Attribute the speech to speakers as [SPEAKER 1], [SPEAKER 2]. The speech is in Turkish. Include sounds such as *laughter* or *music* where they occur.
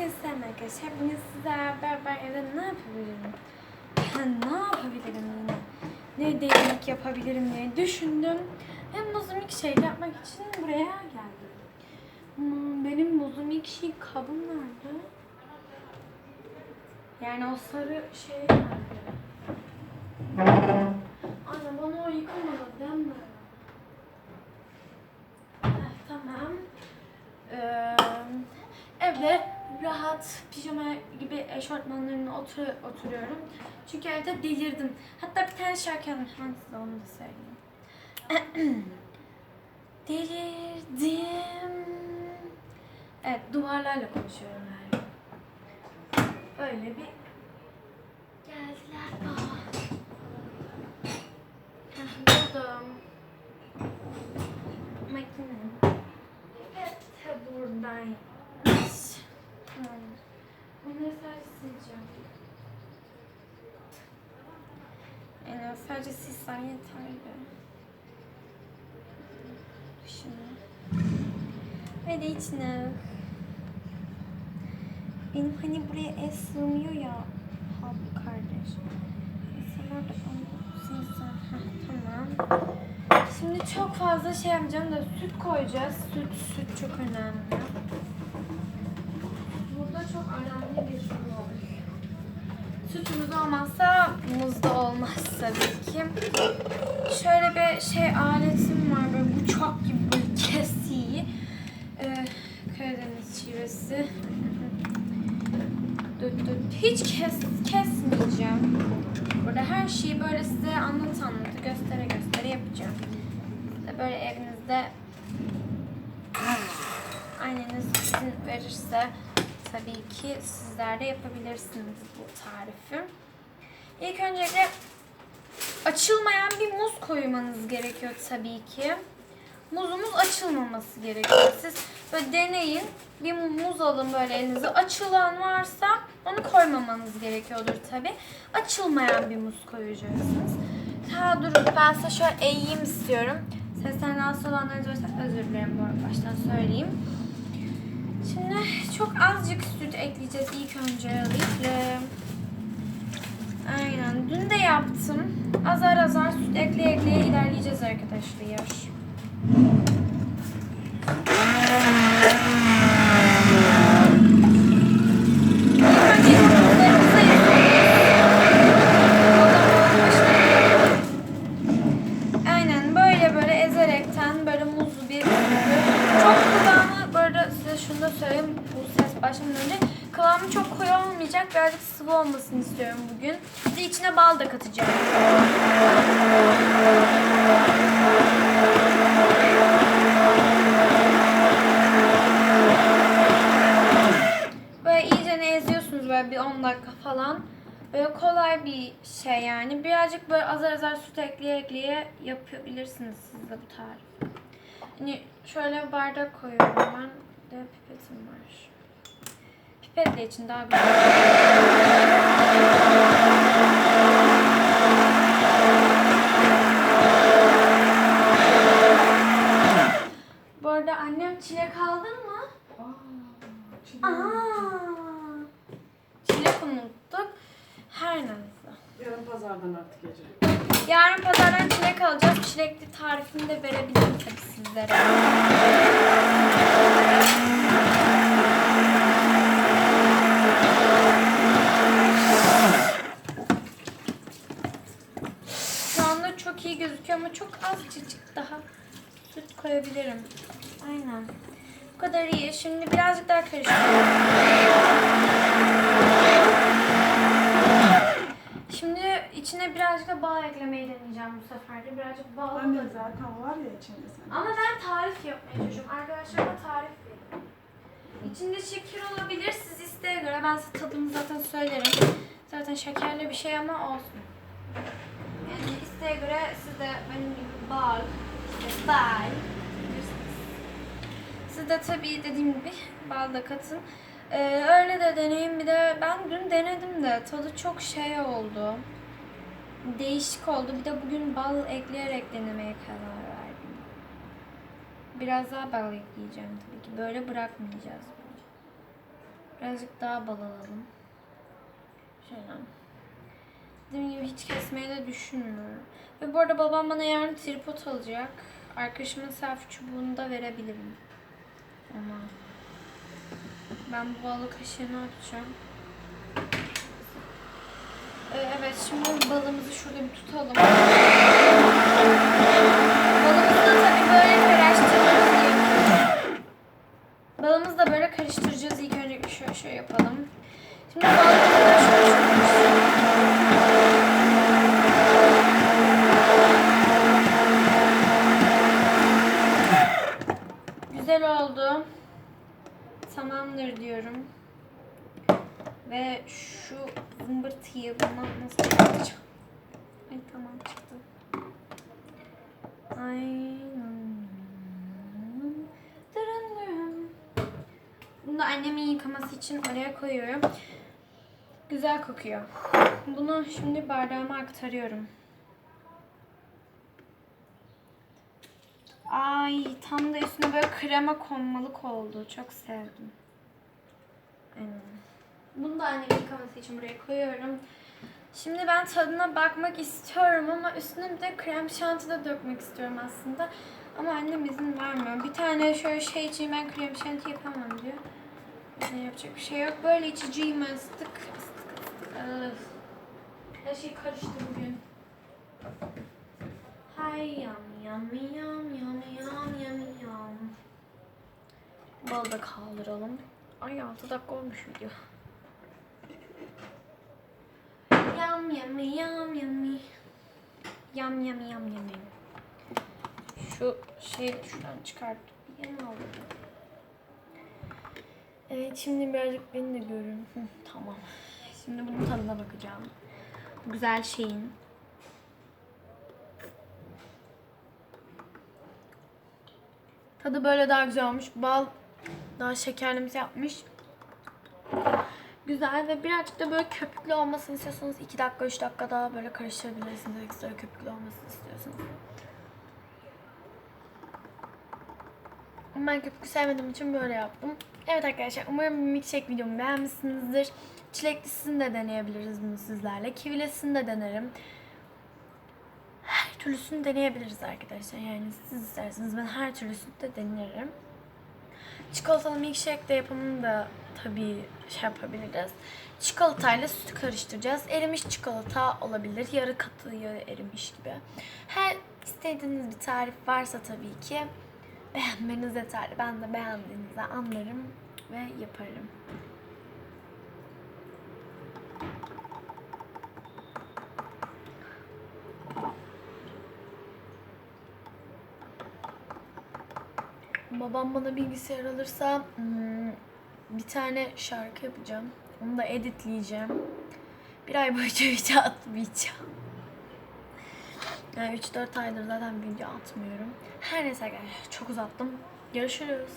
[SPEAKER 1] Herkese selam arkadaşlar. Bugün beraber evde ne yapabilirim? Ben ne yapabilirim yine? Ne değişik yapabilirim diye düşündüm. Hem muzlu milkshake yapmak için buraya geldim. Hmm, benim muzlu milkshake kabım nerede? Yani o sarı şey nerede? Anne bana o yıkamadı değil mi? Heh, tamam. Ee, evde rahat pijama gibi eşortmanlarımla otur oturuyorum. Çünkü evde delirdim. Hatta bir tane şarkı. Hemen size onu da söyleyeyim. *clears throat* delirdim. Evet duvarlarla konuşuyorum her gün. Öyle bir geldiler. Aa. Heh, buldum. Makine. Evet, buradaymış. Tamam. Onları sadece Yani sadece silsen yeterli. Şunu. Ve de içine. Benim hani buraya el sığmıyor ya. Abi kardeş. İnsanlar da onu silsen. Tamam. Şimdi çok fazla şey yapacağım da süt koyacağız. Süt, süt çok önemli. Çok önemli bir rol. Sütümüz olmazsa muz da olmaz tabii ki. Şöyle bir şey aletim var böyle bıçak gibi böyle kesiği. Ee, Karadeniz şivesi. Düt düt. Hiç kes, kesmeyeceğim. Burada her şeyi böyle size anlat anlatı göstere göstere yapacağım. Size böyle evinizde anneniz izin verirse tabii ki sizler de yapabilirsiniz bu tarifi. İlk öncelikle açılmayan bir muz koymanız gerekiyor tabii ki. Muzumuz açılmaması gerekiyor. Siz böyle deneyin. Bir muz alın böyle elinize. Açılan varsa onu koymamanız gerekiyordur tabii. Açılmayan bir muz koyacaksınız. Ha durun ben size şöyle eğeyim istiyorum. Sesten rahatsız olanlarınız varsa özür dilerim bu baştan söyleyeyim. Şimdi çok azıcık süt ekleyeceğiz ilk öncelikle. Aynen. Dün de yaptım. Azar azar süt ekleye ekleye ilerleyeceğiz arkadaşlar. İlk önce yumurtalarımızı Aynen böyle böyle ezerekten böyle muzlu bir çok kıvamı da söyleyeyim bu ses başlamadan önce kıvamı çok koyu olmayacak birazcık sıvı olmasını istiyorum bugün. Bir içine bal da katacağım. Böyle iyice ne eziyorsunuz böyle bir 10 dakika falan. Böyle kolay bir şey yani. Birazcık böyle azar azar süt ekleye ekleye yapabilirsiniz siz de bu tarifi. Hani şöyle bir bardak koyuyorum ben. De pipetim var. Pipetle için daha güzel. Bu arada annem çilek aldın mı? Aa, çilek unuttuk. Her neyse.
[SPEAKER 2] Yarın pazardan artık gece.
[SPEAKER 1] Yarın pazardan çilek alacağız. Çilekli tarifini de verebilirim tabii sizlere. Şu anda çok iyi gözüküyor ama çok azıcık daha süt koyabilirim. Aynen. Şimdi birazcık daha karıştırıyorum. Şimdi içine birazcık da bal eklemeyi deneyeceğim bu sefer de. Birazcık bal
[SPEAKER 2] Anne
[SPEAKER 1] da-
[SPEAKER 2] zaten var ya içinde sen.
[SPEAKER 1] Ama ben tarif yapmaya çalışıyorum. Arkadaşlarıma tarif veriyorum. İçinde şeker olabilir. Siz isteğe göre. Ben size tadını zaten söylerim. Zaten şekerli bir şey ama olsun. Yani isteğe göre siz de benim gibi bal, işte bal. Siz de tabii dediğim gibi bal da katın. Ee, öyle de deneyin. Bir de ben dün denedim de tadı çok şey oldu. Değişik oldu. Bir de bugün bal ekleyerek denemeye karar verdim. Biraz daha bal ekleyeceğim tabii ki. Böyle bırakmayacağız. Birazcık daha bal alalım. Şöyle. Dediğim gibi hiç kesmeyi de düşünmüyorum. Ve bu arada babam bana yarın tripod alacak. Arkadaşımın selfie çubuğunu da verebilirim. Ama ben bu balı kaşığını açacağım. Ee, evet şimdi balımızı şurada bir tutalım. Balımızı da tabii böyle karıştıracağız. Balımızı da böyle karıştıracağız. İlk önce şöyle şöyle yapalım. Şimdi balımızı da şöyle şöyle Güzel oldu. Tamamdır diyorum. Ve şu zımbırtıyı bundan nasıl yapacağım? Ay tamam çıktı. Ay. Dırın dırın. Bunu annemin yıkaması için oraya koyuyorum. Güzel kokuyor. Bunu şimdi bardağıma aktarıyorum. Ay tam da üstüne böyle krema konmalık oldu. Çok sevdim. Aynen. Bunu da annemin yıkaması için buraya koyuyorum. Şimdi ben tadına bakmak istiyorum ama üstüne bir de krem şanti de dökmek istiyorum aslında. Ama annem izin vermiyor. Bir tane şöyle şey için ben krem şanti yapamam diyor. Ne yapacak bir şey yok. Böyle içeceğim ıstık. Her şey karıştı bugün. Hay yam yam yam yam yam yam yam. Balı da kaldıralım. Ay 6 dakika olmuş video. Yam yam yam yam yam yam yam Şu şeyi şuradan çıkartıp yem aldım. Evet şimdi birazcık beni de görün. Tamam. Şimdi bunun tadına bakacağım. Bu güzel şeyin. Tadı böyle daha güzel olmuş. Bal daha şekerlimiz yapmış. Güzel ve birazcık da böyle köpüklü olmasını istiyorsanız 2 dakika 3 dakika daha böyle karıştırabilirsiniz. Ekstra köpüklü olmasını istiyorsanız. Ben köpüklü sevmediğim için böyle yaptım. Evet arkadaşlar umarım milkshake videomu beğenmişsinizdir. Çileklisini de deneyebiliriz bunu sizlerle. Kivilisini de denerim. Her türlüsünü deneyebiliriz arkadaşlar. Yani siz isterseniz ben her türlüsünü de denerim. Çikolatalı milkshake de yapımını da tabii şey yapabiliriz. Çikolatayla sütü karıştıracağız. Erimiş çikolata olabilir. Yarı katı, yarı erimiş gibi. Her istediğiniz bir tarif varsa tabii ki beğenmeniz yeterli. Ben de beğendiğinizi anlarım ve yaparım. Babam bana bilgisayar alırsa hmm, bir tane şarkı yapacağım. Onu da editleyeceğim. Bir ay boyunca *laughs* video atmayacağım. Yani 3-4 aydır zaten video atmıyorum. Her neyse arkadaşlar çok uzattım. Görüşürüz.